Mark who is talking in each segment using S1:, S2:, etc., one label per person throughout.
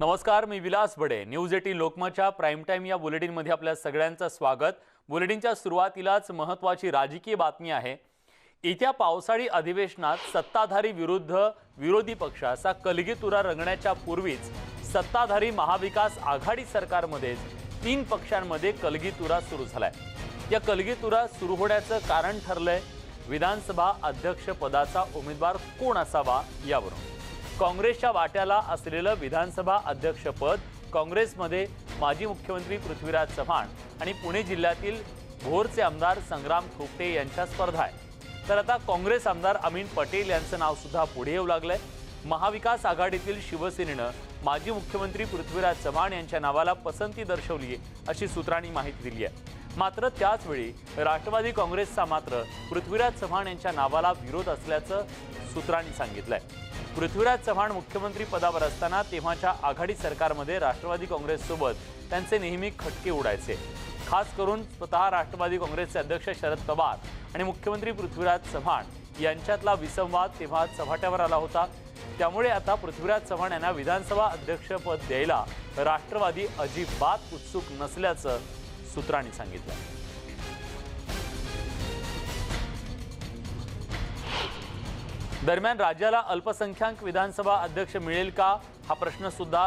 S1: नमस्कार मी Vilas Bade. News eighteen लोकमतच्या प्राईम टाईम या बुलेटिनमध्ये आपल्या सगळ्यांचं स्वागत. बुलेटिनच्या सुरुवातीलाच महत्त्वाची राजकीय बातमी आहे. येत्या पावसाळी अधिवेशनात सत्ताधारी विरुद्ध विरोधी पक्ष असा कलगीतुरा रंगण्याच्या पूर्वीच सत्ताधारी महाविकास आघाडी सरकारमध्येच तीन पक्षांमध्ये कलगीतुरा सुरू झालाय. या कलगीतुरा सुरू होण्याचं कारण ठरलंय विधानसभा अध्यक्षपदाचा उमेदवार कोण असावा यावरून. काँग्रेसच्या वाट्याला असलेलं विधानसभा अध्यक्षपद काँग्रेसमध्ये माजी मुख्यमंत्री पृथ्वीराज चव्हाण आणि पुणे जिल्ह्यातील भोरचे आमदार संग्राम खोपटे यांच्या स्पर्धा आहे तर आता काँग्रेस आमदार अमीन पटेल यांचं नाव सुद्धा पुढे येऊ लागलंय. महाविकास आघाडीतील शिवसेनेनं माजी मुख्यमंत्री पृथ्वीराज चव्हाण यांच्या नावाला पसंती दर्शवली आहे अशी सूत्रांनी माहिती दिली आहे. मात्र त्याचवेळी राष्ट्रवादी काँग्रेसचा मात्र पृथ्वीराज चव्हाण यांच्या नावाला विरोध असल्याचं सूत्रांनी सांगितलं आहे पृथ्वीराज चव्हाण मुख्यमंत्री पदावर असताना तेव्हाच्या आघाडी सरकारमध्ये राष्ट्रवादी काँग्रेससोबत त्यांचे नेहमी खटके उडायचे. खास करून स्वतः राष्ट्रवादी काँग्रेसचे अध्यक्ष शरद पवार आणि मुख्यमंत्री पृथ्वीराज चव्हाण यांच्यातला विसंवाद तेव्हा चव्हाट्यावर आला होता. त्यामुळे आता पृथ्वीराज चव्हाण यांना विधानसभा अध्यक्षपद द्यायला राष्ट्रवादी अजिबात उत्सुक नसल्याचं सूत्रांनी सांगितलं. दरम्यान राज्याला अल्पसंख्याक विधानसभा अध्यक्ष मिळेल का? हा प्रश्न सुद्धा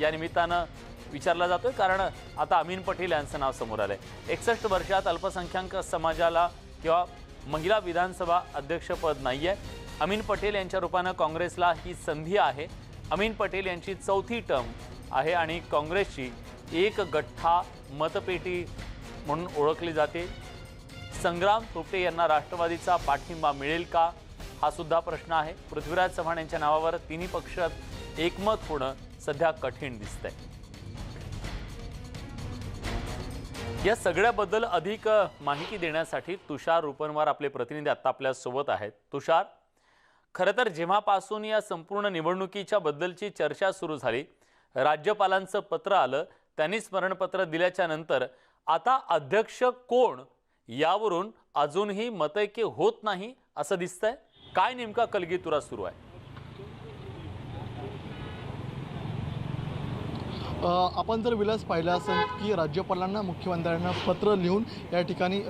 S1: या निमित्तानं विचारला जातोय. कारण आता अमीन पटेल यांचं नाव समोर आलंय. एकसष्ट वर्षात अल्पसंख्याक समाजाला किंवा महिला विधानसभा अध्यक्षपद नाही आहे अमीन पटेल यांच्या रूपानं काँग्रेसला ही संधी आहे. अमीन पटेल यांची चौथी टर्म आहे आणि काँग्रेसची एक गठ्ठा मतपेटी म्हणून ओळखली जाते. संग्राम तुपटे यांना राष्ट्रवादीचा पाठिंबा मिळेल का? हा सुद्धा प्रश्न आहे. पृथ्वीराज चव्हाण यांच्या नावावर तिन्ही पक्षात एकमत होणं सध्या कठीण दिसतंय. या सगळ्याबद्दल अधिक माहिती देण्यासाठी तुषार रुपनवार आपले प्रतिनिधी आता आपल्यासोबत आहेत. तुषार खरं तर जेव्हापासून या संपूर्ण निवडणुकीच्या बद्दलची चर्चा सुरू झाली राज्यपालांचं पत्र आलं त्यांनी स्मरणपत्र दिल्याच्या नंतर आता अध्यक्ष कोण यावरून अजूनही मतैक्य होत नाही असं दिसतंय? काय नेमका कलगीतुरा सुरू आहे?
S2: आपण जर विलास पाहिला असेल की राज्यपालांना मुख्यमंत्र्यांना पत्र लिहून या ठिकाणी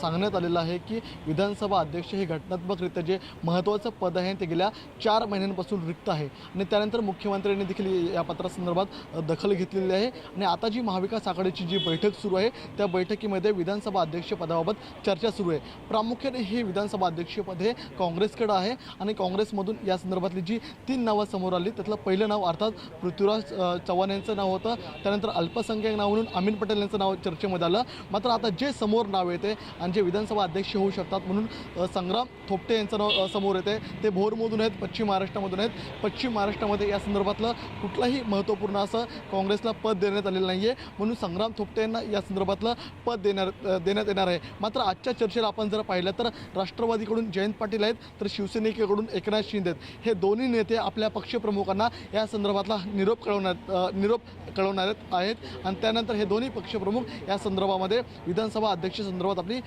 S2: सांगण्यात आलेलं आहे की विधानसभा अध्यक्ष हे घटनात्मकरित्या जे महत्त्वाचं पद आहे ते गेल्या चार महिन्यांपासून रिक्त आहे. आणि त्यानंतर मुख्यमंत्र्यांनी देखील या पत्रासंदर्भात दखल घेतलेली आहे. आणि आता जी महाविकास आघाडीची जी बैठक सुरू आहे त्या बैठकीमध्ये विधानसभा अध्यक्षपदाबाबत चर्चा सुरू आहे. प्रामुख्याने हे विधानसभा अध्यक्षपद हे काँग्रेसकडं आहे. आणि काँग्रेसमधून या संदर्भातली जी तीन नावं समोर आली त्यातलं पहिलं नाव अर्थात पृथ्वीराज चव्हाण यांचं नाव होतं. त्यानंतर अल्पसंख्याक नाव म्हणून अमीन पटेल यांचं नाव चर्चेमध्ये आलं. मात्र आता जे समोर नाव येते आणि जे विधानसभा अध्यक्ष होऊ शकतात म्हणून संग्राम थोपटे यांचं नाव समोर येते. ते भोरमधून आहेत पश्चिम महाराष्ट्रामधून आहेत. पश्चिम महाराष्ट्रामध्ये या संदर्भातलं कुठलंही महत्त्वपूर्ण असं काँग्रेसला पद देण्यात आलेलं नाही आहे म्हणून संग्राम थोपटे यांना या संदर्भातलं पद देणार देण्यात येणार आहे. मात्र आजच्या चर्चेला आपण जर पाहिलं तर राष्ट्रवादीकडून जयंत पाटील आहेत तर शिवसेनेकडून एकनाथ शिंदे आहेत. हे दोन्ही नेते आपल्या पक्षप्रमुखांना या संदर्भातला निरोप कळवण्यात निरोप कळवणार आहेत. आणि त्यानंतर हे दोन्ही पक्षप्रमुख या संदर्भामध्ये विधानसभा अध्यक्ष संदर्भात आपली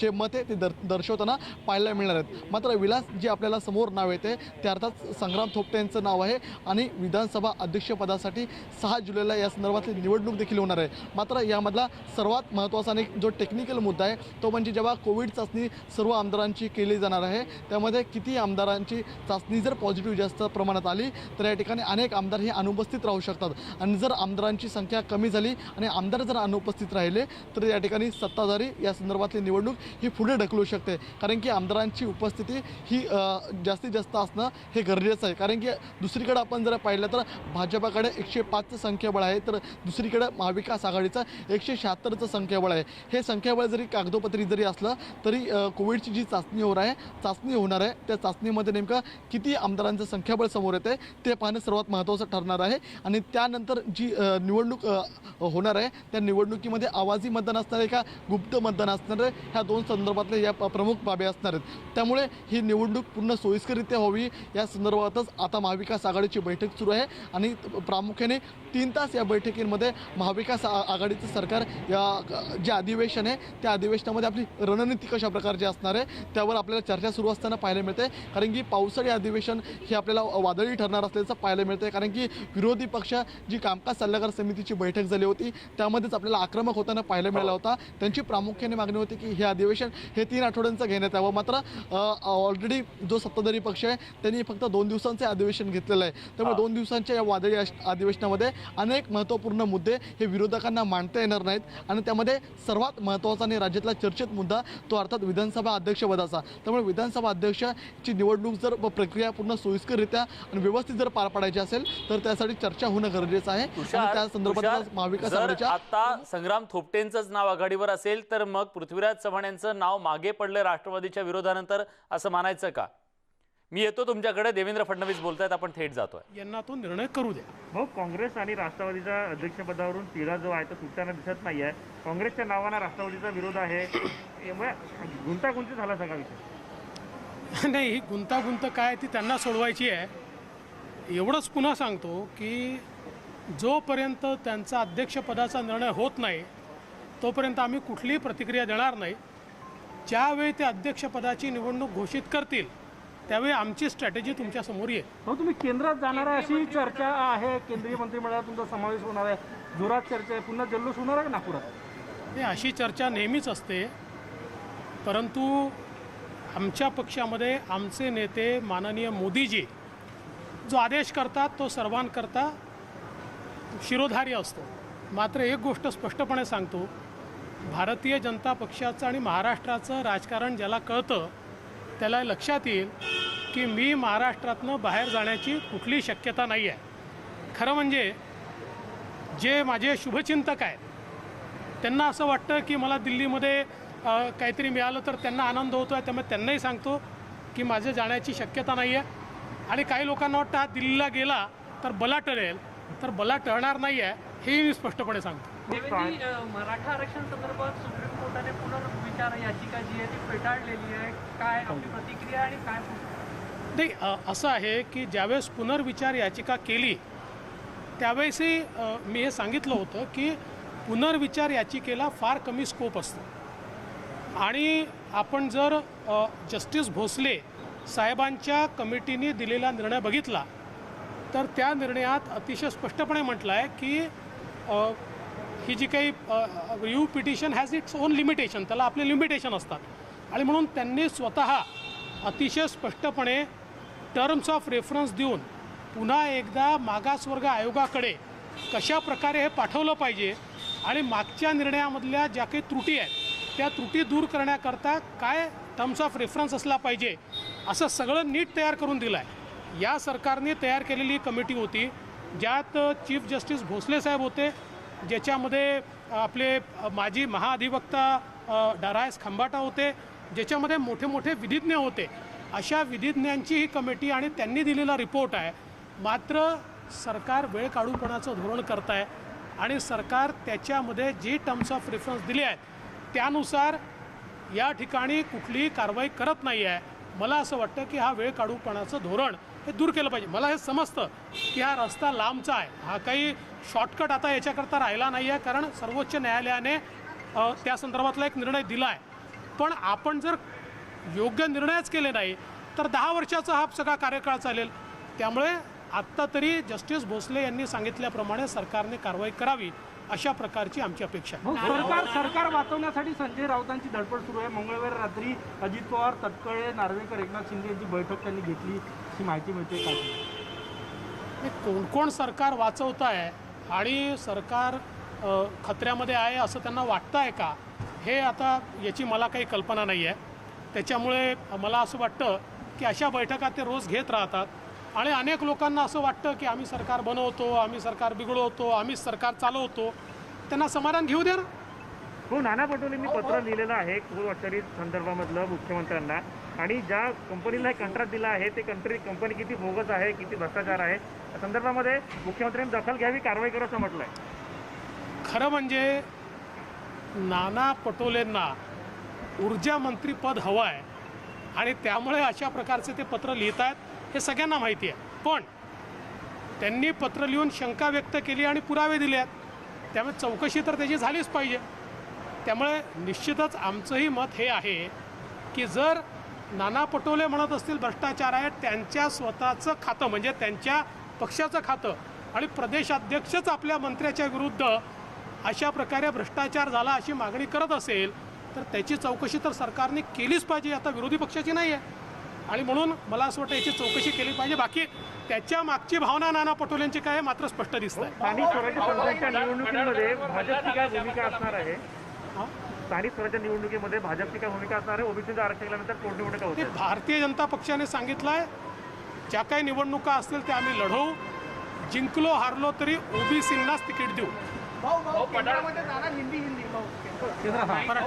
S2: जे मत आहे ते दर दर्शवताना पाहायला मिळणार आहेत. मात्र विलास जे आपल्याला समोर नाव येते ते अर्थात संग्राम थोपटे यांचं नाव आहे. आणि विधानसभा अध्यक्षपदासाठी सहा जुलैला या संदर्भातली निवडणूक देखील होणार आहे. मात्र यामधला सर्वात महत्त्वाचा आणि जो टेक्निकल मुद्दा आहे तो म्हणजे जेव्हा कोविड चाचणी सर्व आमदारांची केली जाणार आहे त्यामध्ये किती आमदारांची चाचणी जर पॉझिटिव्ह जास्त प्रमाणात आली तर या ठिकाणी अनेक आमदार हे अनुपस्थित राहू शकतात. आणि जर आमदारांची संख्या कमी झाली आणि आमदार जर अनुपस्थित राहिले तर या ठिकाणी सत्ताधारी या संदर्भातली निवडणूक ही पुढे ढकलू शकते. कारण की आमदारांची उपस्थिती ही जास्तीत जास्त असणं हे गरजेचं आहे. कारण की दुसरीकडे आपण जर पाहिलं तर भाजपाकडे एकशे पाचचं संख्याबळ आहे तर दुसरीकडे महाविकास आघाडीचं एकशे शहात्तरचं संख्याबळ आहे. हे संख्याबळ जरी कागदोपत्री जरी असलं तरी कोविडची जी चाचणी होणार आहे चाचणी होणार आहे त्या चाचणीमध्ये नेमकं किती आमदारांचं संख्याबळ समोर येते ते पाहणं सर्वात महत्त्वाचं ठरणार आहे. आणि त्यानंतर जी निवडणूक होणार आहे त्या निवडणुकीमध्ये आवाजी मतदान असणार आहे का गुप्त मतदान असणार आहे? ह्या दोन संदर्भातल्या या प्रमुख बाबी असणार आहेत. त्यामुळे ही निवडणूक पूर्ण सोयीस्करित्या व्हावी. या संदर्भातच आता महाविकास आघाडीची बैठक सुरू आहे आणि प्रामुख्याने तीन तास या बैठकींमध्ये महाविकास आघाडीचं सरकार या जे अधिवेशन आहे त्या अधिवेशनामध्ये आपली रणनीती कशा प्रकारची असणार आहे त्यावर आपल्याला चर्चा सुरू असताना पाहायला मिळते. कारण की पावसाळी अधिवेशन हे आपल्याला वादळी ठरणार असल्याचं पाहायला मिळतं कारण की विरोधी पक्ष जी कामकाज सल्लागार समितीची बैठक झाली होती. त्यामध्येच आपल्याला आक्रमक होताना पाहायला मिळाला होता. त्यांची प्रामुख्याने मागणी होती की हे अधिवेशन हे तीन आठवड्यांचं घेण्यात यावं. मात्र ऑलरेडी जो सत्ताधारी पक्ष आहे त्यांनी फक्त दोन दिवसांचे अधिवेशन घेतलेलं आहे. त्यामुळे दोन दिवसांच्या या वादळी अधिवेशनामध्ये अनेक महत्त्वपूर्ण मुद्दे हे विरोधकांना मांडता येणार नाहीत. आणि त्यामध्ये सर्वात महत्त्वाचा आणि राज्यातला चर्चेत मुद्दा तो अर्थात विधानसभा अध्यक्षपदाचा. त्यामुळे विधानसभा अध्यक्षाची निवडणूक जर प्रक्रिया पूर्ण सोयीस्कररित्या आणि व्यवस्थित जर पार पाडायची असेल तर त्यासाठी चर्चा होणं गरजेचं आहे.
S1: तुषार
S2: त्या संदर्भात महाविकास आघाडीच्या
S1: आता संग्राम थोपटेंचंच नाव आघाडीवर असेल तर मग पृथ्वीराज चव्हाण यांचं नाव मागे पडलं राष्ट्रवादीच्या विरोधानंतर असं मानायचं का? मी येतो तुमच्याकडे देवेंद्र फडणवीस बोलतायत आपण थेट जातोय.
S3: यांना तो निर्णय करू द्या.
S4: भाऊ काँग्रेस आणि राष्ट्रवादीच्या अध्यक्षपदावरून तिढा जो आहे तो सुटताना दिसत नाही आहे काँग्रेसच्या नावानं राष्ट्रवादीचा विरोध आहे. यामुळे गुंतागुंती झाला सगळा विषय.
S3: नाही ही गुंतागुंत काय ती त्यांना सोडवायची आहे. एवढंच पुन्हा सांगतो की जोपर्यंत त्यांचा अध्यक्षपदाचा निर्णय होत नाही तोपर्यंत आम्ही कुठलीही प्रतिक्रिया देणार नाही. ज्यावेळी ते अध्यक्षपदाची निवडणूक घोषित करतील त्यावेळी आमची स्ट्रॅटेजी तुमच्यासमोर येईल.
S4: भाऊ तुम्ही केंद्रात जाणार आहे अशी चर्चा आहे केंद्रीय मंत्रिमंडळात तुमचा समावेश होणार आहे जोरात चर्चा आहे पुन्हा जल्लोष होणार आहे का नागपुरात?
S3: हे अशी चर्चा नेहमीच असते. परंतु आमच्या पक्षामध्ये आमचे नेते माननीय मोदीजी जो आदेश करतात तो सर्वांकरता शिरोधार्य असतो. मात्र एक गोष्ट स्पष्टपणे सांगतो. भारतीय जनता पक्षाचं आणि महाराष्ट्राचं राजकारण ज्याला कळतं त्याला लक्षात येईल की मी महाराष्ट्रातनं बाहेर जाण्याची कुठली शक्यता नाही आहे खरं म्हणजे जे माझे शुभचिंतक आहेत त्यांना असं वाटतं की मला दिल्लीमध्ये काहीतरी मिळालं तर त्यांना आनंद होतो आहे त्यामुळे त्यांनाही सांगतो की माझं जाण्याची शक्यता नाही आहे आणि काही लोकांना वाटतं हा दिल्लीला गेला तर बला टळेल तर बला टळणार नाही आहे हेही मी स्पष्टपणे सांगतो.
S5: मराठा आरक्षण संदर्भात सुप्रीम कोर्टाने पुनर्विचार याचिका जी आहे ती फेटाळलेली आहे. काय आपली प्रतिक्रिया आणि काय
S3: नाही असं आहे की ज्यावेळेस पुनर्विचार याचिका केली त्यावेळेसही मी हे सांगितलं होतं की पुनर्विचार याचिकेला फार कमी स्कोप असतो. आणि आपण जर जस्टिस भोसले साहेबांच्या कमिटीने दिलेला निर्णय बघितला तर त्या निर्णयात अतिशय स्पष्टपणे म्हटलं आहे की ही जी काही review petition has its own limitation त्याला आपले लिमिटेशन असतात. आणि म्हणून त्यांनी स्वतः अतिशय स्पष्टपणे टर्म्स ऑफ रेफरन्स देऊन पुन्हा एकदा मागासवर्ग आयोगाकडे कशा प्रकारे हे पाठवलं पाहिजे आणि मागच्या निर्णयामधल्या ज्या काही त्रुटी आहेत त्या त्रुटी दूर करण्याकरता काय टर्म्स ऑफ रेफरन्स असला पाहिजे असं सगळं नीट तयार करून दिलं आहे या सरकारने तयार केलेली कमिटी होती ज्यात चीफ जस्टिस भोसले साहेब होते ज्याच्यामध्ये आपले माजी महाधिवक्ता डरायस खंबाटा होते ज्याच्यामध्ये मोठे मोठे विधिज्ञ होते. अशा विधिज्ञांची ही कमिटी आणि त्यांनी दिलेला रिपोर्ट आहे मात्र सरकार वेळ काढूपणाचं धोरण करत आहे आणि सरकार त्याच्यामध्ये जी टर्म्स ऑफ रेफरन्स दिले आहेत त्यानुसार या ठिकाणी कुठलीही कारवाई करत नाही आहे मला असं वाटतं की हा वेळ काढूपणाचं धोरण हे दूर केलं पाहिजे. मला हे समजतं की हा रस्ता लांबचा आहे. हा काही शॉर्टकट आता याच्याकरता राहिला नाही आहे कारण सर्वोच्च न्यायालयाने त्या संदर्भातला एक निर्णय दिला आहे पण आपण जर योग्य निर्णयच केले नाही तर दहा वर्षाचा हा सगळा कार्यकाळ चालेल. त्यामुळे आत्ता तरी जस्टिस भोसले यांनी सांगितल्याप्रमाणे सरकारने कारवाई करावी अशा प्रकारची आमची अपेक्षा आहे.
S4: सरकार सरकार वाचवण्यासाठी संजय राऊतांची धडपड सुरू आहे. मंगळवारी रात्री अजित पवार तटकळे नार्वेकर एकनाथ शिंदे यांची बैठक त्यांनी घेतली. अशी माहिती मिळते
S3: हे कोण कोण सरकार वाचवत आहे आणि सरकार खतऱ्यामध्ये आहे असं त्यांना वाटतं आहे का? हे आता याची मला काही कल्पना नाही आहे. त्याच्यामुळे मला असं वाटतं की अशा बैठका ते रोज घेत राहतात. आणि अनेक लोकांना असं वाटतं की आम्ही सरकार बनवतो आम्ही सरकार बिघडवतो आम्हीच सरकार चालवतो. त्यांना समाधान घेऊ द्या ना.
S4: हो नाना पटोलेंनी पत्र लिहिलेलं आहे. अठ्ठावीस संदर्भामधलं मुख्यमंत्र्यांना? आणि ज्या कंपनीला हे कंत्राट दिलं आहे ते कंट्री कंपनी किती बोगस आहे किती भ्रष्टाचार आहे त्या संदर्भामध्ये मुख्यमंत्र्यांनी दखल घ्यावी कारवाई करा असं म्हटलं आहे
S3: खरं म्हणजे नाना पटोलेंना ऊर्जा मंत्रीपद हवं आहे आणि त्यामुळे अशा प्रकारचे ते पत्र लिहित आहेत हे सगळ्यांना माहिती आहे. पण त्यांनी पत्र लिहून शंका व्यक्त केली आणि पुरावे दिले आहेत त्यामुळे चौकशी तर त्याची झालीच पाहिजे. त्यामुळे निश्चितच आमचंही मत हे आहे की जर नाना पटोले म्हणत असतील भ्रष्टाचार आहे त्यांच्या स्वतःचं खातं म्हणजे त्यांच्या पक्षाचं खातं आणि प्रदेशाध्यक्षच आपल्या मंत्र्याच्या विरुद्ध अशा प्रकारे भ्रष्टाचार झाला अशी मागणी करत असेल तर त्याची चौकशी तर सरकारने केलीच पाहिजे. आता विरोधी पक्षाची नाही आहे आणि म्हणून मला असं वाटतं याची चौकशी केली पाहिजे. बाकी त्याच्या मागची भावना नाना पटोलेंची काय मात्र स्पष्ट दिसत आहे
S4: स्वराज्य संस्थांच्या निवडणुकीमध्ये भाजपची काय भूमिका असणार आहे? स्थानिक स्वराज्य निवडणुकीमध्ये भाजपची काय भूमिका असणार आहे? ओबीसीचं आरक्षण केल्यानंतर पोटनिवडणुका
S3: ते
S4: होत्या
S3: भारतीय जनता पक्षाने सांगितलं आहे ज्या काही निवडणुका असतील त्या आम्ही लढवू. जिंकलो हारलो तरी ओबीसींनाच तिकीट देऊ.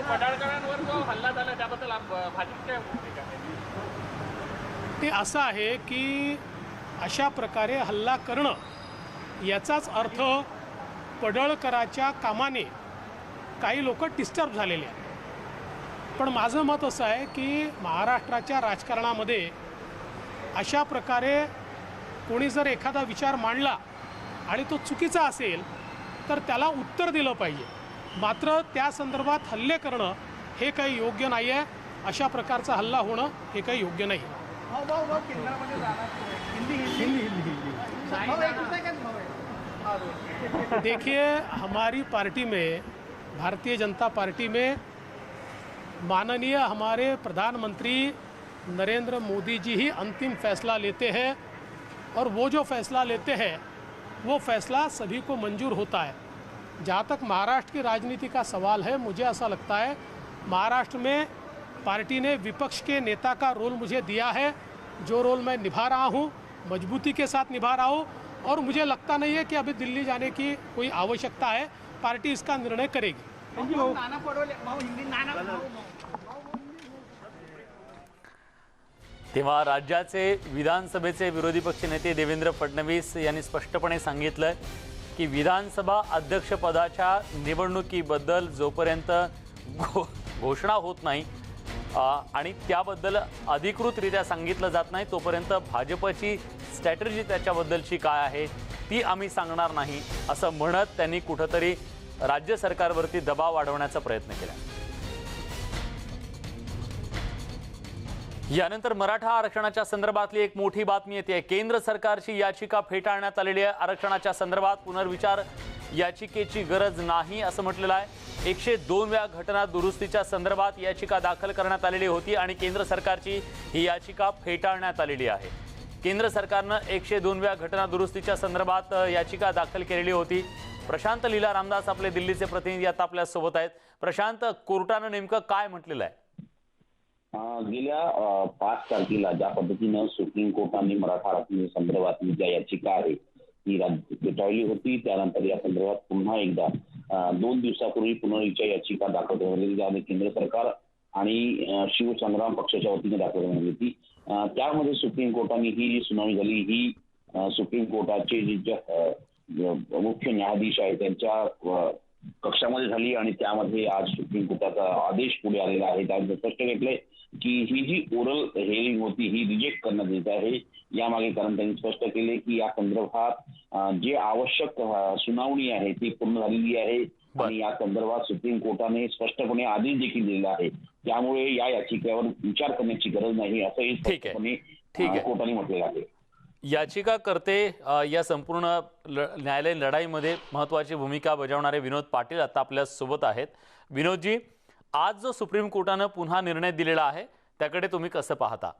S5: पडाळकरांवर जो हल्ला झाला त्याबद्दल आप- भाजप काय भूमिका आहे?
S3: ते असं आहे की अशा प्रकारे हल्ला करणं याचाच अर्थ पडळकराच्या कामाने काही लोक डिस्टर्ब झालेले आहेत. पण माझं मत असं आहे की महाराष्ट्राच्या राजकारणामध्ये अशा प्रकारे कोणी जर एखादा विचार मांडला आणि तो चुकीचा असेल तर त्याला उत्तर दिलं पाहिजे. मात्र त्या संदर्भात हल्ले करणं हे काही योग्य नाही आहे अशा प्रकारचा हल्ला होणं हे काही योग्य नाही. देखिए हमारी पार्टी में भारतीय जनता पार्टी में माननीय हमारे प्रधानमंत्री नरेंद्र मोदी जी ही अंतिम फैसला लेते हैं और वो जो फैसला लेते हैं, वो फैसला सभी को मंजूर होता है। जहाँ तक महाराष्ट्र की राजनीति का सवाल है, मुझे ऐसा लगता है महाराष्ट्र में पार्टी ने विपक्ष के नेता का रोल मुझे दिया है, जो रोल मैं निभा रहा हूँ, मजबूती के साथ निभा रहा हूँ और मुझे लगता नहीं है कि अभी दिल्ली जाने की कोई आवश्यकता है। पार्टी इसका निर्णय करेगी।
S1: तेव्हा राज्याचे विधानसभेचे विरोधी पक्षनेते देवेंद्र फडणवीस यांनी स्पष्टपणे सांगितलंय की विधानसभा अध्यक्षपदाच्या निवडणुकीबद्दल जोपर्यंत घो घोषणा होत नाही आणि त्याबद्दल अधिकृतरित्या सांगितलं जात नाही तोपर्यंत भाजपची स्ट्रॅटर्जी त्याच्याबद्दलची काय आहे ती आम्ही सांगणार नाही असं म्हणत त्यांनी कुठंतरी राज्य सरकारवरती दबाव वाढवण्याचा प्रयत्न केला. यानंतर मराठा आरक्षणाच्या संदर्भातली एक मोठी बातमी येते. केंद्र सरकारची याचिका फेटाळण्यात आलेली आहे. आरक्षणाच्या संदर्भात पुनर्विचार याचिकेची गरज नाही असं म्हटलेलं आहे. एकशे दोनव्या घटना दुरुस्तीच्या संदर्भात याचिका दाखल करण्यात आलेली होती आणि केंद्र सरकारची ही याचिका फेटाळण्यात आलेली आहे. केंद्र सरकारनं एकशे दोनव्या घटना दुरुस्तीच्या संदर्भात याचिका दाखल केलेली होती. प्रशांत लीला रामदास आपले दिल्लीचे प्रतिनिधी आता आपल्यासोबत आहेत. प्रशांत कोर्टानं नेमकं काय म्हटलेलं आहे?
S6: गेल्या पाच तारखेला ज्या पद्धतीनं सुप्रीम कोर्टाने मराठा आरक्षण संदर्भातली ज्या याचिका आहे ती राज्य फेटाळली होती. त्यानंतर या संदर्भात पुन्हा एकदा दोन दिवसापूर्वी पुनर्विचार याचिका दाखल करण्यात आली केंद्र सरकार आणि शिवसंग्राम पक्षाच्या वतीने दाखल करण्यात आली होती त्यामध्ये सुप्रीम कोर्टाने ही जी सुनावणी झाली ही सुप्रीम कोर्टाचे जे मुख्य न्यायाधीश आहेत त्यांच्या कक्षामध्ये झाली आणि त्यामध्ये आज सुप्रीम कोर्टाचा आदेश पुढे आलेला आहे. त्यामध्ये स्पष्ट घेतलंय की ही जी ओरल हिअरिंग होती ही रिजेक्ट करण्यात येत आहे. यामागे कारण त्यांनी स्पष्ट केले की या संदर्भात जे आवश्यक सुनावणी आहे ती पूर्ण झालेली आहे. आणि या संदर्भात सुप्रीम कोर्टाने स्पष्टपणे आदेश देखील दिलेला आहे. त्यामुळे या याचिकेवर विचार करण्याची गरज नाही असंही
S1: ठीक आहे.
S6: स्पष्टपणे कोर्टाने म्हटलेलं आहे.
S1: याचिकाकर्ते अ, या संपूर्ण ल न्यायालयीन लढाईमध्ये महत्त्वाची भूमिका बजावणारे विनोद पाटील आता आपल्यासोबत आहेत. विनोदजी आज जो सुप्रीम कोर्टानं पुन्हा निर्णय दिलेला आहे त्याकडे तुम्ही कसं पाहता?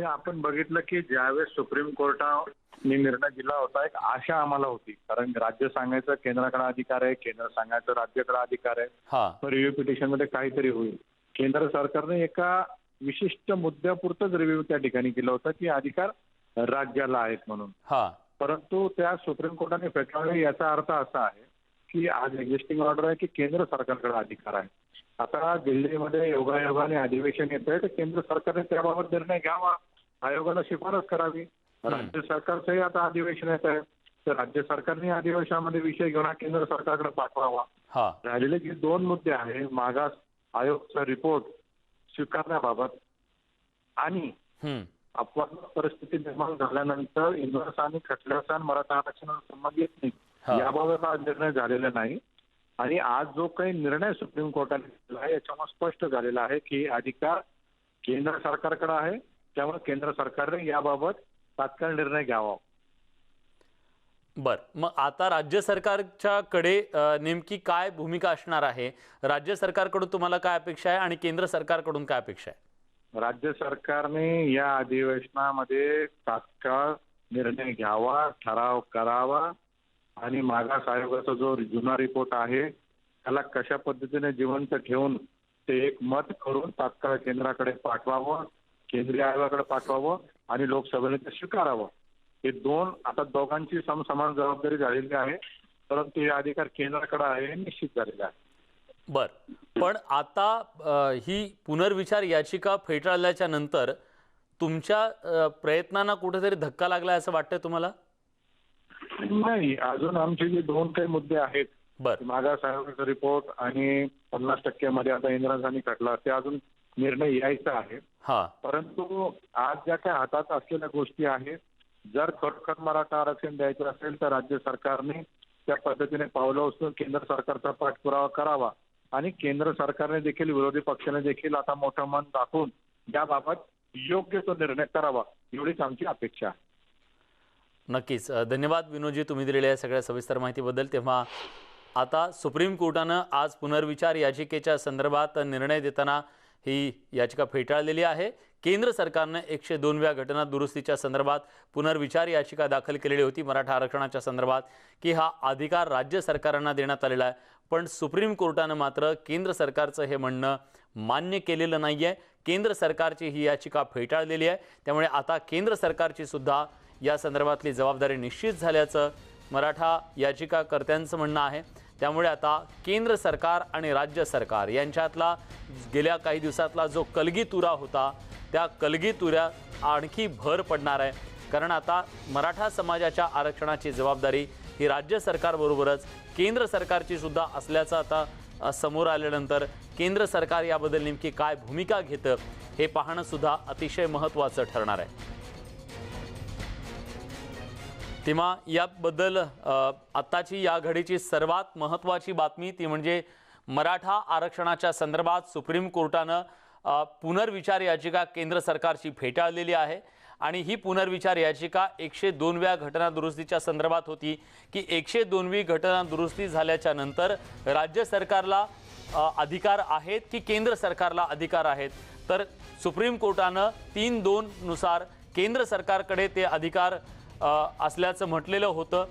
S7: हे आपण बघितलं की ज्यावेळेस सुप्रीम कोर्टाने निर्णय दिला होता एक आशा आम्हाला होती. कारण राज्य सांगायचं केंद्राकडे अधिकार आहे केंद्र सांगायचं राज्याकडे अधिकार आहे.
S1: हा.
S7: रिव्ह्यू पिटिशनमध्ये काहीतरी होईल. केंद्र सरकारने एका विशिष्ट मुद्द्यापुरतंच रिव्ह्यू त्या ठिकाणी केलं होतं की अधिकार राज्याला आहेत म्हणून.
S1: हा.
S7: परंतु त्या सुप्रीम कोर्टाने फेटाळले याचा अर्थ असा आहे की आज एक्झिस्टिंग ऑर्डर आहे की केंद्र सरकारकडे अधिकार आहे. आता दिल्लीमध्ये योगायोगाने अधिवेशन येत आहे तर केंद्र सरकारने त्याबाबत निर्णय घ्यावा. आयोगाला शिफारस करावी. राज्य सरकारचंही आता अधिवेशन येत आहे. तर राज्य सरकारने अधिवेशनामध्ये विषय घेऊन हा केंद्र सरकारकडे पाठवावा. राहिलेले जे दोन मुद्दे आहे मागास आयोगचा रिपोर्ट स्वीकारण्याबाबत आणि अपवाद परिस्थिती निर्माण झाल्यानंतर इंग्रज आणि खटल्याचा मराठा आरक्षणाला संबंध येत. नाही. याबाबत हा निर्णय झालेला नाही. आणि आज जो काही निर्णय सुप्रीम कोर्टाने घेतला आहे याच्यामुळे स्पष्ट झालेला आहे की अधिकार केंद्र सरकारकडे आहे. त्यामुळे केंद्र सरकारने याबाबत तात्काळ निर्णय घ्यावा.
S1: बर. मग आता राज्य सरकारच्या कडे नेमकी काय भूमिका असणार आहे? राज्य सरकारकडून तुम्हाला काय अपेक्षा आहे आणि केंद्र सरकारकडून काय अपेक्षा आहे?
S7: राज्य सरकारने या अधिवेशनामध्ये तात्काळ निर्णय घ्यावा ठराव करावा आणि मागास आयोगाचा जो जुना रिपोर्ट आहे त्याला कशा पद्धतीने जिवंत ठेवून ते एक मत करून तात्काळ केंद्राकडे पाठवावं केंद्रीय आयोगाकडे पाठवावं आणि लोकसभेने ते स्वीकारावं. हे दोन आता दोघांची समसमान जबाबदारी झालेली आहे परंतु हे अधिकार केंद्राकडे आहे हे निश्चित झालेले आहे.
S1: बर. पण आता ही पुनर्विचार याचिका फेटाळल्याच्या नंतर तुमच्या प्रयत्नांना कुठेतरी धक्का लागला असं वाटतंय तुम्हाला?
S7: नाही अजून आमचे जे दोन काही मुद्दे आहेत
S1: बर.
S7: मागास आयोगाचा रिपोर्ट आणि पन्नास टक्क्यामध्ये आता इंदिराजांनी कटला ते अजून निर्णय यायचा आहे.
S1: हा.
S7: परंतु आज ज्या काही हातात असलेल्या गोष्टी आहेत जर खरोखर मराठा आरक्षण द्यायचं असेल तर राज्य सरकारने त्या पद्धतीने पावलं उचलून केंद्र सरकारचा पाठपुरावा करावा आणि केंद्र सरकारने देखील विरोधी पक्षाने देखील आता मोठं मन दाखवून याबाबत योग्य तो निर्णय करावा एवढीच आमची अपेक्षा आहे.
S1: नक्कीच. धन्यवाद विनोदजी तुम्ही दिलेल्या सगळ्या सविस्तर माहितीबद्दल. तेव्हा आता सुप्रीम कोर्टानं आज पुनर्विचार याचिकेच्या संदर्भात निर्णय देताना ही याचिका फेटाळलेली आहे. केंद्र सरकारनं एकशे दोनव्या घटना दुरुस्तीच्या संदर्भात पुनर्विचार याचिका दाखल केलेली होती मराठा आरक्षणाच्या संदर्भात की हा अधिकार राज्य सरकारांना देण्यात आलेला आहे. पण सुप्रीम कोर्टानं मात्र केंद्र सरकारचं हे म्हणणं मान्य केलेलं नाही आहे केंद्र सरकारची ही याचिका फेटाळलेली आहे. त्यामुळे आता केंद्र सरकारची सुद्धा या संदर्भातली जबाबदारी निश्चित झाल्याचं मराठा याचिकाकर्त्यांचं म्हणणं आहे. त्यामुळे आता केंद्र सरकार आणि राज्य सरकार यांच्यातला गेल्या काही दिवसातला जो कलगीतुरा होता त्या कलगीतुऱ्या आणखी भर पडणार आहे. कारण आता मराठा समाजाच्या आरक्षणाची जबाबदारी ही राज्य सरकारबरोबरच केंद्र सरकारची सुद्धा असल्याचं आता समोर आल्यानंतर केंद्र सरकार याबद्दल नेमकी काय भूमिका घेतं हे पाहणंसुद्धा अतिशय महत्त्वाचं ठरणार आहे. किंवा याबद्दल आत्ताची या घडीची सर्वात महत्त्वाची बातमी ती म्हणजे मराठा आरक्षणाच्या संदर्भात सुप्रीम कोर्टानं पुनर्विचार याचिका केंद्र सरकारची फेटाळलेली आहे. आणि ही पुनर्विचार याचिका एकशे दोनव्या घटना दुरुस्तीच्या संदर्भात होती की एकशे दोनवी घटना दुरुस्ती झाल्याच्यानंतर राज्य सरकारला अधिकार आहेत की केंद्र सरकारला अधिकार आहेत? तर सुप्रीम कोर्टानं तीन दोन नुसार केंद्र सरकारकडे ते अधिकार असल्याचं म्हटलेलं होतं.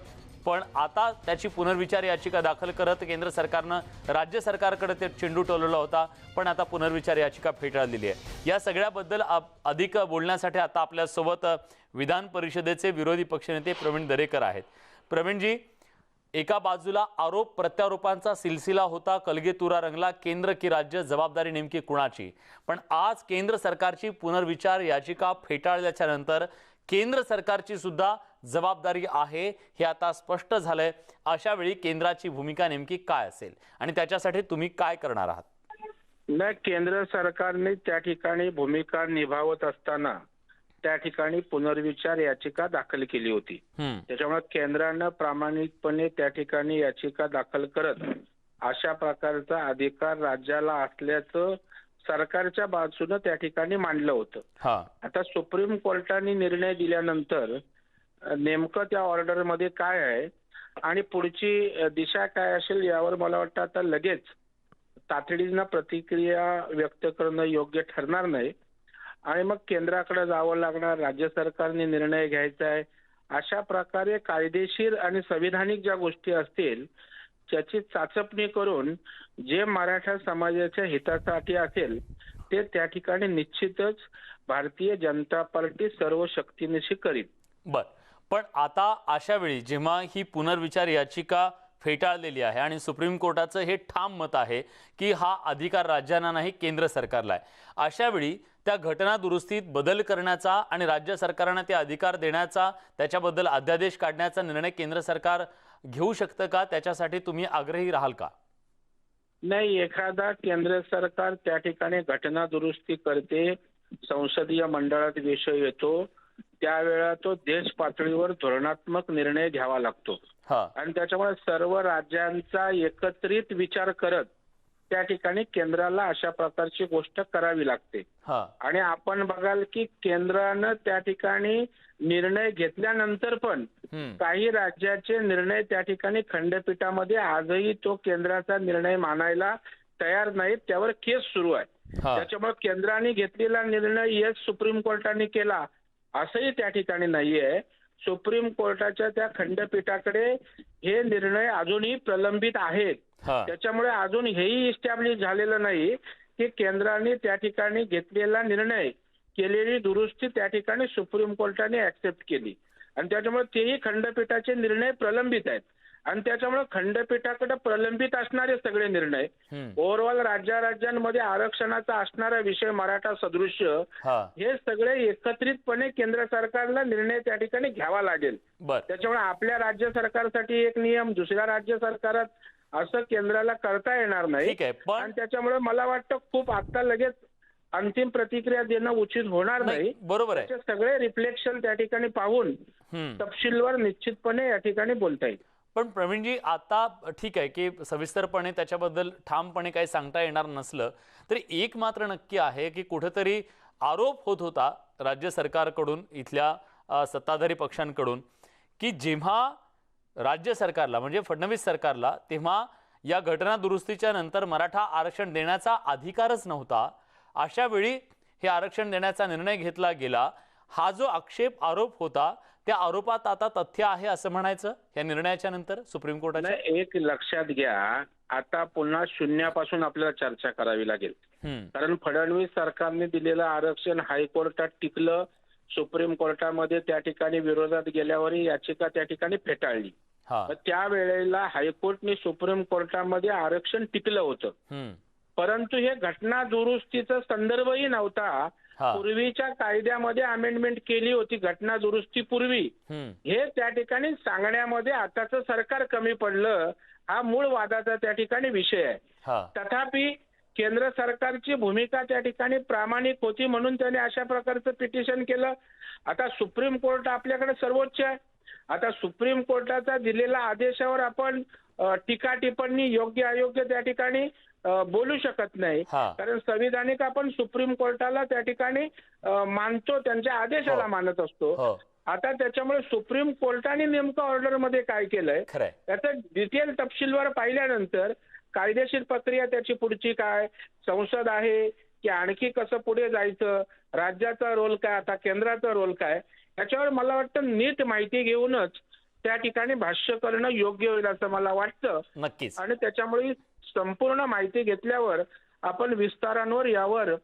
S1: पण आता त्याची पुनर्विचार याचिका दाखल करत केंद्र सरकारनं राज्य सरकारकडे ते चेंडू टोलवला होता. पण आता पुनर्विचार याचिका फेटाळलेली आहे. या सगळ्याबद्दल अधिक बोलण्यासाठी आता आपल्यासोबत विधान परिषदेचे विरोधी पक्षनेते प्रवीण दरेकर आहेत. प्रवीणजी एका बाजूला आरोप प्रत्यारोपांचा सिलसिला होता कलगेतुरा रंगला केंद्र की राज्य जबाबदारी नेमकी कुणाची? पण आज केंद्र सरकारची पुनर्विचार याचिका फेटाळल्याच्या नंतर केंद्र सरकारची सुद्धा जबाबदारी आहे हे आता स्पष्ट झालंय. अशा वेळी केंद्राची भूमिका नेमकी काय असेल? आणि त्याच्यासाठी तुम्ही काय करणार आहात?
S8: नाही केंद्र सरकारने त्या ठिकाणी भूमिका निभावत असताना त्या ठिकाणी पुनर्विचार याचिका दाखल केली होती. त्याच्यामुळे केंद्रानं प्रामाणिकपणे त्या ठिकाणी याचिका दाखल करत अशा प्रकारचा अधिकार राज्याला असल्याचं सरकारच्या बाजूनं त्या ठिकाणी मांडलं होतं.
S1: हा.
S8: आता सुप्रीम कोर्टाने निर्णय दिल्यानंतर नेमकं त्या ऑर्डरमध्ये काय आहे आणि पुढची दिशा काय असेल यावर मला वाटतं आता लगेच तातडीनं प्रतिक्रिया व्यक्त करणं योग्य ठरणार नाही. आणि मग केंद्राकडे जावं लागणार राज्य सरकारने निर्णय घ्यायचा आहे. अशा प्रकारे कायदेशीर आणि संविधानिक ज्या गोष्टी असतील त्याची चाचपणी करून जे मराठा समाजाच्या हितासाठी असेल ते त्या ठिकाणी निश्चितच भारतीय जनता पार्टी सर्व शक्तीनिशी करीत
S1: बर. पण आता अशा वेळी जेव्हा ही पुनर्विचार याचिका फेटाळलेली आहे आणि सुप्रीम कोर्टाचं हे ठाम मत आहे की हा अधिकार राज्यांना नाही केंद्र सरकारला आहे अशा वेळी त्या घटना दुरुस्तीत बदल करण्याचा आणि राज्य सरकारांना ते अधिकार देण्याचा त्याच्याबद्दल अध्यादेश काढण्याचा निर्णय केंद्र सरकार घेऊ शकतं का? त्याच्यासाठी तुम्ही आग्रही राहाल का?
S8: नाही एखादा केंद्र सरकार त्या ठिकाणी घटना दुरुस्ती करते संसदीय मंडळात विषय येतो त्यावेळेला तो देश पातळीवर धोरणात्मक निर्णय घ्यावा लागतो.
S1: हा.
S8: आणि त्याच्यामुळे सर्व राज्यांचा एकत्रित विचार करत त्या ठिकाणी केंद्राला अशा प्रकारची गोष्ट करावी लागते. आणि आपण बघाल की केंद्रानं त्या ठिकाणी निर्णय घेतल्यानंतर पण. काही राज्याचे निर्णय त्या ठिकाणी खंडपीठामध्ये आजही तो केंद्राचा निर्णय मानायला तयार नाहीत त्यावर केस सुरू आहे त्याच्यामुळे केंद्राने घेतलेला निर्णय यश सुप्रीम कोर्टाने केला असंही त्या ठिकाणी नाहीये. सुप्रीम कोर्टाच्या त्या खंडपीठाकडे हे निर्णय अजूनही प्रलंबित आहेत. त्याच्यामुळे अजून हेही इस्टॅब्लिश झालेलं नाही की केंद्राने त्या ठिकाणी घेतलेला निर्णय केलेली दुरुस्ती त्या ठिकाणी सुप्रीम कोर्टाने ऍक्सेप्ट केली. आणि त्याच्यामुळे तेही खंडपीठाचे निर्णय प्रलंबित आहेत. आणि त्याच्यामुळे खंडपीठाकडे प्रलंबित असणारे सगळे निर्णय. ओव्हरऑल राज्या राज्यांमध्ये आरक्षणाचा असणारा विषय मराठा सदृश्य
S1: हा.
S8: सगळे एकत्रितपणे केंद्र सरकारला निर्णय त्या ठिकाणी घ्यावा लागेल. त्याच्यामुळे आपल्या राज्य सरकारसाठी एक नियम दुसऱ्या राज्य सरकारात असं केंद्राला करता येणार नाही. आणि त्याच्यामुळे मला वाटतं खूप आता लगेच अंतिम प्रतिक्रिया देणं उचित होणार
S1: नाही बरोबर आहे.
S8: सगळे रिफ्लेक्शन त्या ठिकाणी पाहून. तपशीलवर निश्चितपणे या ठिकाणी बोलता येईल.
S1: पण प्रवीणजी आता ठीक आहे की सविस्तरपणे त्याच्याबद्दल ठामपणे काही सांगता येणार नसलं तरी एक मात्र नक्की आहे की कुठंतरी आरोप होत होता राज्य सरकारकडून इथल्या सत्ताधारी पक्षांकडून की जेव्हा राज्य सरकारला म्हणजे फडणवीस सरकारला तेव्हा या घटना दुरुस्तीच्या नंतर मराठा आरक्षण देण्याचा अधिकारच नव्हता अशा वेळी हे आरक्षण देण्याचा निर्णय घेतला गेला. हा जो आक्षेप आरोप होता त्या आरोपात आता तथ्य आहे असं म्हणायचं? या निर्णयाच्या नंतर सुप्रीम कोर्टाच्या?
S8: नाही, एक लक्षात घ्या. आता पुन्हा शून्यापासून आपल्याला चर्चा करावी लागेल. कारण फडणवीस सरकारने दिलेलं आरक्षण हायकोर्टात टिकलं. सुप्रीम कोर्टामध्ये त्या ठिकाणी विरोधात गेल्यावरही याचिका त्या ठिकाणी फेटाळली. त्यावेळेला हायकोर्टने सुप्रीम कोर्टामध्ये आरक्षण टिकलं होतं. परंतु हे घटना दुरुस्तीचा संदर्भही नव्हता. पूर्वीच्या कायद्यामध्ये अमेंडमेंट केली होती घटना दुरुस्तीपूर्वी
S1: हम्म,
S8: हे त्या ठिकाणी सांगण्यामध्ये आताचं सरकार कमी पडलं हा मूळ वादाचा त्या ठिकाणी विषय आहे. तथापि केंद्र सरकारची भूमिका त्या ठिकाणी प्रामाणिक होती म्हणून त्याने अशा प्रकारचं पिटिशन केलं. आता सुप्रीम कोर्ट आपल्याकडे सर्वोच्च आहे. आता सुप्रीम कोर्टाचा दिलेल्या आदेशावर आपण टीका टिप्पणी योग्य अयोग्य त्या ठिकाणी बोलू शकत नाही. कारण संविधानिक आपण सुप्रीम कोर्टाला त्या ठिकाणी मानतो त्यांच्या आदेशाला
S1: हो.
S8: मानत असतो.
S1: हो.
S8: आता त्याच्यामुळे सुप्रीम कोर्टाने नेमकं ऑर्डरमध्ये काय केलंय? त्याचं डिटेल तपशीलवर पाहिल्यानंतर कायदेशीर प्रक्रिया त्याची पुढची काय? संसद आहे की आणखी कसं पुढे जायचं? राज्याचा रोल काय? आता केंद्राचा रोल काय? याच्यावर मला वाटतं नीट माहिती घेऊनच त्या ठिकाणी भाष्य करणं योग्य होईल असं मला वाटतं.
S1: नक्कीच.
S8: आणि त्याच्यामुळे संपूर्ण माहिती घेतल्यावर आपण विस्तारांवर यावर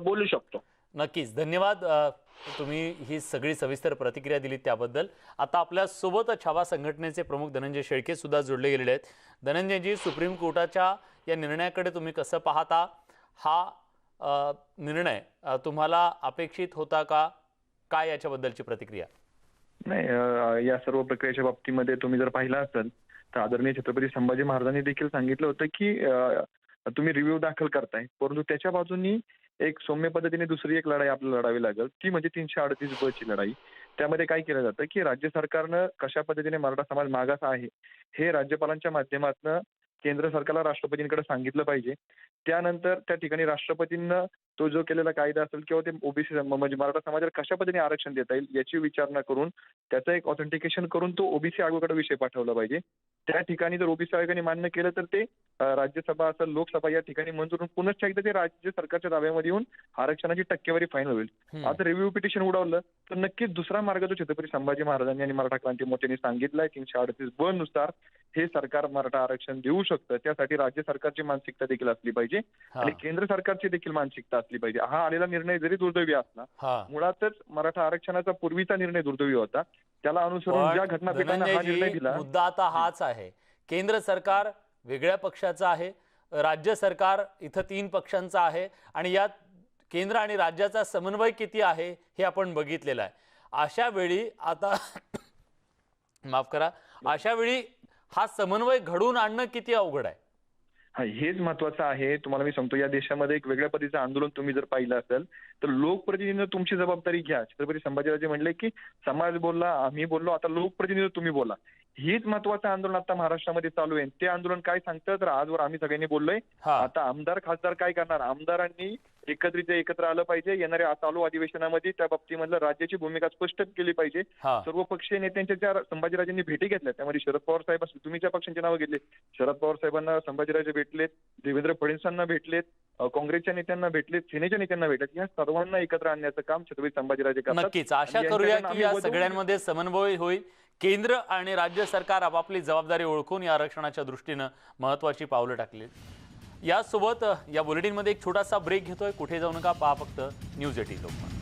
S8: बोलू शकतो.
S1: नक्कीच. धन्यवाद तुम्ही ही सगळी सविस्तर प्रतिक्रिया दिली त्याबद्दल. आता आपल्यासोबत छावा संघटनेचे प्रमुख धनंजय शेळके सुद्धा जोडले गेलेले आहेत. धनंजयजी सुप्रीम कोर्टाच्या या निर्णयाकडे तुम्ही कसं पाहता? हा निर्णय तुम्हाला अपेक्षित होता का? काय याच्याबद्दलची प्रतिक्रिया?
S9: नाही या सर्व प्रक्रियेच्या बाबतीमध्ये तुम्ही जर पाहिलं असेल तर आदरणीय छत्रपती संभाजी महाराजांनी देखील सांगितलं होतं की तुम्ही रिव्ह्यू दाखल करताय. परंतु त्याच्या बाजूनी एक सौम्य पद्धतीने दुसरी एक लढाई आपल्याला लढावी लागेल. ती म्हणजे तीनशे अडतीस ब ची लढाई. त्यामध्ये काय केलं जातं की राज्य सरकारनं कशा पद्धतीने मराठा समाज मागास आहे हे राज्यपालांच्या माध्यमातून केंद्र सरकारला राष्ट्रपतींकडे सांगितलं पाहिजे. त्यानंतर त्या ठिकाणी राष्ट्रपतींना तो जो केलेला कायदा असेल किंवा ते ओबीसी म्हणजे मराठा समाजाला कशा पद्धतीने आरक्षण देता येईल याची विचारणा करून त्याचं एक ऑथेंटिकेशन करून तो ओबीसी आयोगाकडे विषय पाठवला पाहिजे. त्या ठिकाणी जर ओबीसी आयोगाने मान्य केलं तर ते राज्यसभा असेल लोकसभा या ठिकाणी मंजूर होऊन पुनश्च एकदा ते राज्य सरकारच्या दाव्यामध्ये येऊन आरक्षणाची टक्केवारी फायनल होईल. आता रिव्ह्यू पिटिशन उडवलं तर नक्कीच दुसरा मार्ग जो छत्रपती संभाजी महाराजांनी आणि मराठा क्रांती मोर्चाने सांगितलाय तीनशे अडतीस ब नुसार हे सरकार मराठा आरक्षण देऊ शकतं. त्यासाठी राज्य सरकारची मानसिकता देखील असली पाहिजे. आणि केंद्र सरकारची देखील मानसिकता असली पाहिजे. हा आलेला निर्णय जरी दुर्दैवी असला मुळातच मराठा आरक्षणाचा पूर्वीचा निर्णय दुर्दैवी होता. त्याला अनुसरून ज्या घटनापीठानं हा निर्णय दिला
S1: मुद्दा आता हाच आहे. केंद्र सरकार वेगळ्या पक्षाचं आहे राज्य सरकार इथं तीन पक्षांचं आहे आणि यात केंद्र आणि राज्याचा समन्वय किती आहे हे आपण बघितलेलं आहे. अशा वेळी आता माफ करा अशा वेळी हा समन्वय घडवून आणणं किती अवघड आहे?
S9: हा हेच महत्वाचं आहे. तुम्हाला मी सांगतो या देशामध्ये एक वेगळ्या पद्धतीचं आंदोलन तुम्ही जर पाहिलं असेल तर लोकप्रतिनिधीनं तुमची जबाबदारी घ्या. छत्रपती संभाजीराजे म्हणले की समाज बोलला आम्ही बोललो आता लोकप्रतिनिधी तुम्ही बोला. हेच महत्वाचं आंदोलन आता महाराष्ट्रामध्ये चालू आहे. ते आंदोलन काय सांगतं तर आजवर आम्ही सगळ्यांनी बोललोय. आता आमदार खासदार काय करणार? आमदारांनी एकत्रित एकत्र आलं पाहिजे येणाऱ्या चालू अधिवेशनामध्ये त्या बाबतीमधलं राज्याची भूमिका स्पष्ट केली पाहिजे. सर्व पक्षीय नेत्यांच्या ज्या संभाजीराजांनी भेटी घेतल्या त्यामध्ये शरद पवार साहेब तुम्ही ज्या पक्षांची नावं घेतली शरद पवार साहेबांना संभाजीराजे भेटलेत देवेंद्र फडणवीसांना भेटलेत काँग्रेसच्या नेत्यांना भेटलेत सेनेच्या नेत्यांना भेटलेत. या सर्वांना एकत्र आणण्याचं काम छत्रपती संभाजीराजे करतात.
S1: नक्कीच. आशा करूया की या सगळ्यांमध्ये समन्वय होईल. केंद्र आणि राज्य सरकार आपापली जबाबदारी ओळखून या आरक्षणाच्या दृष्टीनं महत्वाची पावलं टाकली यासोबत या बुलेटिनमध्ये एक छोटासा ब्रेक घेतोय. कुठे जाऊ नका पहा फक्त न्यूज एटीन लोकमत.